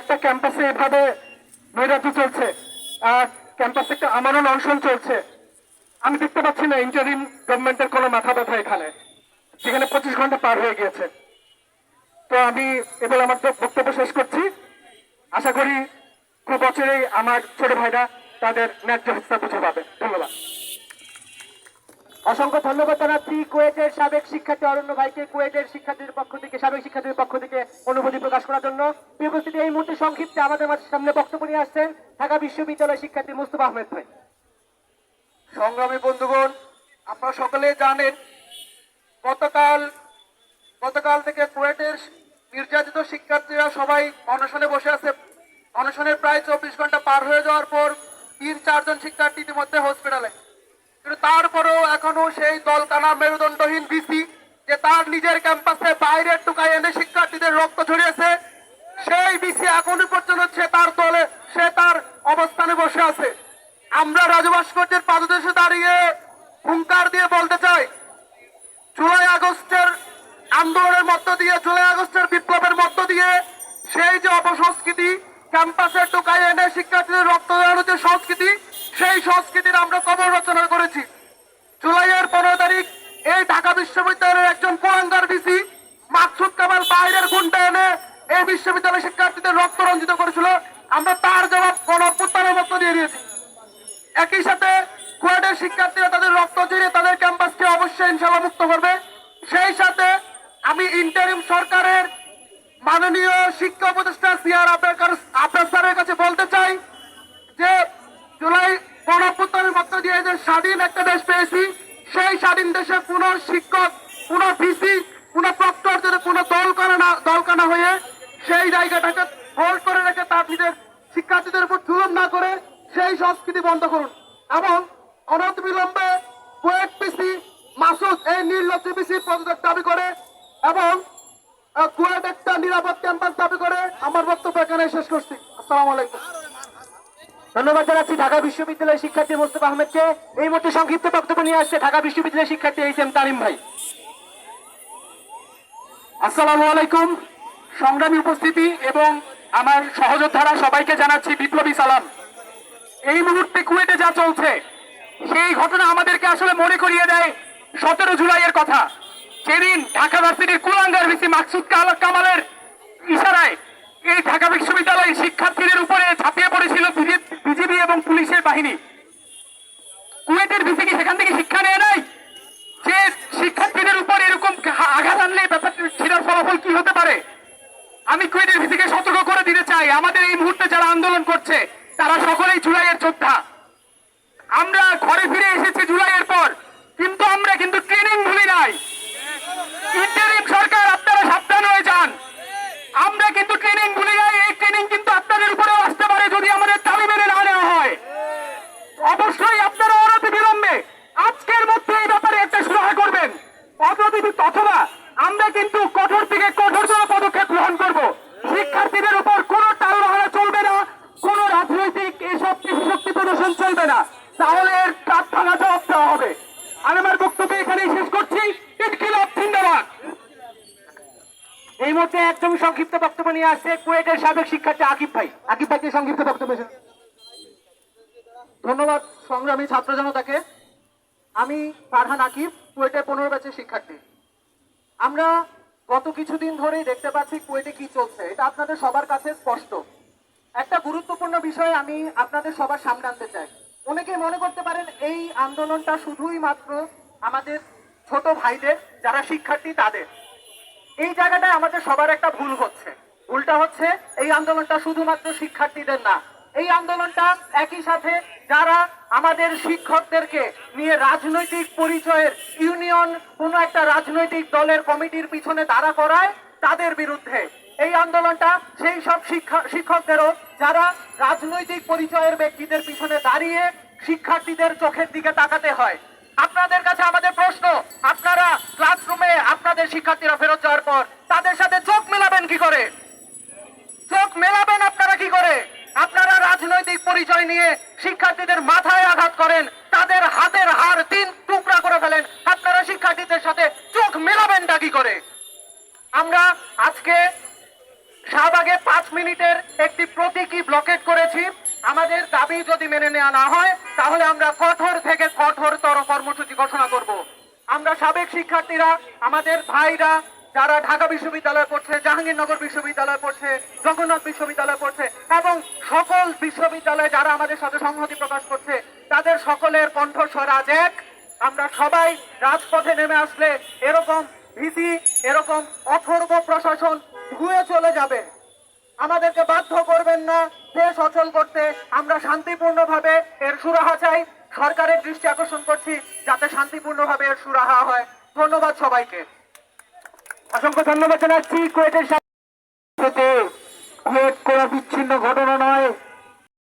একটা ক্যাম্পাসে এভাবে নৈরাজ্য চলছে, আর ক্যাম্পাসে একটা আমারও অনশন চলছে। আমি দেখতে পাচ্ছি না ইন্টারিম গভর্নমেন্টের কোনো মাথা ব্যথা এখানে, যেখানে পঁচিশ ঘণ্টা পার হয়ে গিয়েছে। তো আমি এবার আমার বক্তব্য শেষ করছি। আশা করি খুব বছরেই আমার ছোট ভাইরা তাদের ন্যায্য হত্যা বুঝে পাবে। অসংখ্য ধন্যবাদ জানাচ্ছি কুয়েটের সাবেক শিক্ষার্থী অরণ্য ভাইকে, কুয়েটের শিক্ষার্থীদের পক্ষ থেকে, সাবেক শিক্ষার্থীদের পক্ষ থেকে অনুভূতি প্রকাশ করার জন্য। উপস্থিতি, এই মুহূর্তে সংক্ষিপ্তে আমাদের সামনে বক্তব্য নিয়ে আসছেন ঢাকা বিশ্ববিদ্যালয় শিক্ষার্থী মুস্তফা আহমেদ ভাই। সংগ্রামী বন্ধুগণ, আপনারা সকলে জানেন, গতকাল গতকাল থেকে কুয়েটের নির্যাতিত শিক্ষার্থীরা সবাই অনশনে বসে আছে। অনশনের প্রায় চব্বিশ ঘণ্টা পার হয়ে যাওয়ার পর তিন চারজন শিক্ষার্থী ইতিমধ্যে হসপিটালে। কিন্তু তারপরেও এখনও সেই দলকানা মেরুদণ্ডহীন বিসি যে তার নিজের ক্যাম্পাসে বাইরের টুকায় এনে শিক্ষার্থীদের রক্ত ছড়িয়েছে সেই বিসি এখনও পর্যন্ত সে তার দলে, সে তার অবস্থানে বসে আছে। আমরা রাজু ভাস্কর্যের পাদদেশে দাঁড়িয়ে হুঙ্কার দিয়ে বলতে চাই, জুলাই আগস্টের আন্দোলনের মধ্য দিয়ে, জুলাই আগস্টের বিপ্লবের মধ্য দিয়ে সেই যে অপসংস্কৃতি, ক্যাম্পাসের টোকায় এনে শিক্ষার্থীদের রক্ত দেওয়ানোর যে সংস্কৃতি সেই সংস্কৃতির আমরা কবর রচনা করেছি। জুলাইয়ের পনেরো তারিখ এই ঢাকা বিশ্ববিদ্যালয়ের একজন কোরআঙ্গার ভিসি মাকসুদ কামাল বাইরের গুন্ডা এনে এই বিশ্ববিদ্যালয়ের শিক্ষার্থীদের রক্ত রঞ্জিত করেছিল। আমরা তার জবাব কোন অভ্যুত্থানের মধ্য দিয়ে দিয়েছি। একই সাথে কুয়েটের শিক্ষার্থীরা তাদের রক্ত ঝরিয়ে তাদের ক্যাম্পাসকে অবশ্যই ইনশাল্লাহ মুক্ত করবে। সেই সাথে আমি ইন্টারিম সরকারের মাননীয় শিক্ষা উপদেষ্টা সিআর আপনার আপনার স্যারের কাছে বলতে চাই যে জুলাই গণঅভ্যুত্থানের মধ্য দিয়ে যে স্বাধীন একটা দেশ পেয়েছি, সেই স্বাধীন দেশে কোন শিক্ষক কোন ভিসি কোন প্রক্টর যদি কোন দলকানা দলকানা হয়ে সেই জায়গাটাকে হোল্ড করে রেখে তার নিজের শিক্ষার্থীদের উপর জুলুম না করে সেই সংস্কৃতি বন্ধ করুন। এবং অনন্ত বিলম্বে কুয়েট পিসি মাসুদ এই নির্লজ্জ পিসি পদত্যাগ দাবি করে এবং কুয়েট একটা নিরাপদ ক্যাম্পাস দাবি করে। আমার বক্তব্য এখানে শেষ করছি। আসসালামু আলাইকুম। ধন্যবাদ জানাচ্ছি ঢাকা বিশ্ববিদ্যালয়ের শিক্ষার্থী মুস্তফা আহমেদকে। এই মুহূর্তে সংক্ষিপ্ত বক্তব্য নিয়ে আসছে ঢাকা বিশ্ববিদ্যালয়ের শিক্ষার্থী এইচ এম তালিম ভাই। আসসালামু আলাইকুম। সংগ্রামী উপস্থিতি এবং আমার সহযোদ্ধারা সবাইকে জানাচ্ছি বিপ্লবী সালাম। এই মুহূর্তে কুয়েটে যা চলছে, সেই ঘটনা আমাদেরকে আসলে মনে করিয়ে দেয় সতেরো জুলাইয়ের কথা। সেদিন ঢাকা ভার্সিটির কুলাঙ্গার ভিসি মাকসুদ কামালের ইশারায় এই ঢাকা বিশ্ববিদ্যালয়ের শিক্ষার্থীদের উপরে ঝাঁপিয়ে পড়েছিল বিজিবি এবং পুলিশের বাহিনী। কুয়েটের ভিসি কি সেখান থেকে শিক্ষা নেয় নাই। যে শিক্ষার্থীদের উপর এরকম আঘাত আনলে ব্যাপারটা ফলাফল কি হতে পারে? আমি কুয়েটের ভিসিকে সতর্ক করে দিতে চাই। আমাদের এই মুহূর্তে যারা আন্দোলন করছে, তারা সকলেই জুলাইয়ের যোদ্ধা। আমরা ঘরে ফিরে এসেছি জুলাইয়ের কিন্তু কঠোর থেকে কঠোরতম পদক্ষেপ গ্রহণ করব। শিক্ষার্থীদের উপর কোনো চলবে না, কোনো রাজনৈতিক এসব শক্তি প্রদর্শন চলবে না। তাহলে এর জবাব দেওয়া হবে। আমি আমার বক্তব্য এখানেই শেষ করছি। এই মুহূর্তে একদম সংক্ষিপ্ত বক্তব্য নিয়ে আসছে কুয়েটের সাবেক শিক্ষার্থী আকিব ভাই। আকিব ভাইকে সংক্ষিপ্ত বক্তব্য ধন্যবাদ সংগ্রামী ছাত্র জনতাকে আমি ফারহান আকিব, কুয়েটে পনেরো ব্যাচের শিক্ষার্থী। আমরা গত কিছুদিন ধরেই দেখতে পাচ্ছি কুয়েটে কি চলছে, এটা আপনাদের সবার কাছে স্পষ্ট। একটা গুরুত্বপূর্ণ বিষয় আমি আপনাদের সবার সামনে আনতে চাই। অনেকে মনে করতে পারেন এই আন্দোলনটা শুধুই মাত্র আমাদের ছোট ভাইদের, যারা শিক্ষার্থী তাদের। এই জায়গাটায় আমাদের সবার একটা ভুল হচ্ছে। ভুলটা হচ্ছে এই আন্দোলনটা শুধুমাত্র শিক্ষার্থীদের না, এই আন্দোলনটা একই সাথে যারা আমাদের শিক্ষকদেরকে নিয়ে রাজনৈতিক পরিচয়ের ইউনিয়ন, কোনো একটা রাজনৈতিক দলের কমিটির পিছনে দাঁড়া করায় তাদের বিরুদ্ধে। এই আন্দোলনটা সেই সব শিক্ষা, শিক্ষকদেরও যারা রাজনৈতিক পরিচয়ের ব্যক্তিদের পিছনে দাঁড়িয়ে শিক্ষার্থীদের চোখের দিকে তাকাতে হয়। আপনাদের কাছে আমাদের প্রশ্ন, আপনারা ক্লাসরুমে আপনাদের শিক্ষার্থীরা ফেরত যাওয়ার পর তাদের সাথে চোখ মেলাবেন কি করে? চোখ মেলাবেন আপনারা কি করে? আপনারা রাজনৈতিক পরিচয় নিয়ে শিক্ষার্থীদের মাথায় আঘাত করেন, তাদের হাতের হাড় তিন টুকরা করে ফেলেন। আপনারা শিক্ষার্থীদের সাথে চোখ মেলাবেনটা কি করে? আমরা আজকে শাহবাগে পাঁচ মিনিটের একটি প্রতীকী ব্লকেট করেছি। আমাদের দাবি যদি মেনে নেওয়া না হয়, তাহলে আমরা কঠোর থেকে কঠোরতর কর্মসূচি ঘোষণা করব। আমরা সাবেক শিক্ষার্থীরা, আমাদের ভাইরা যারা ঢাকা বিশ্ববিদ্যালয়ে পড়ছে, জাহাঙ্গীরনগর বিশ্ববিদ্যালয়ে পড়ছে, জগন্নাথ বিশ্ববিদ্যালয়ে পড়ছে, এবং সকল বিশ্ববিদ্যালয়ে যারা আমাদের সাথে সংহতি প্রকাশ করছে, তাদের সকলের কণ্ঠস্বর আজ এক। আমরা সবাই রাজপথে নেমে আসলে এরকম ভীতি, এরকম অথর্ব প্রশাসন ধুয়ে চলে যাবে। আমাদেরকে বাধ্য করবেন না, দেশ অচল করতে। আমরা শান্তিপূর্ণভাবে এর সুরাহা চাই। সরকারের দৃষ্টি আকর্ষণ করছি, যাতে শান্তিপূর্ণভাবে এর সুরাহা হয়। ধন্যবাদ সবাইকে। অসংখ্য ধন্যবাদ জানাচ্ছি কুয়েটের সাথে। কুয়েট কোনো বিচ্ছিন্ন ঘটনা নয়।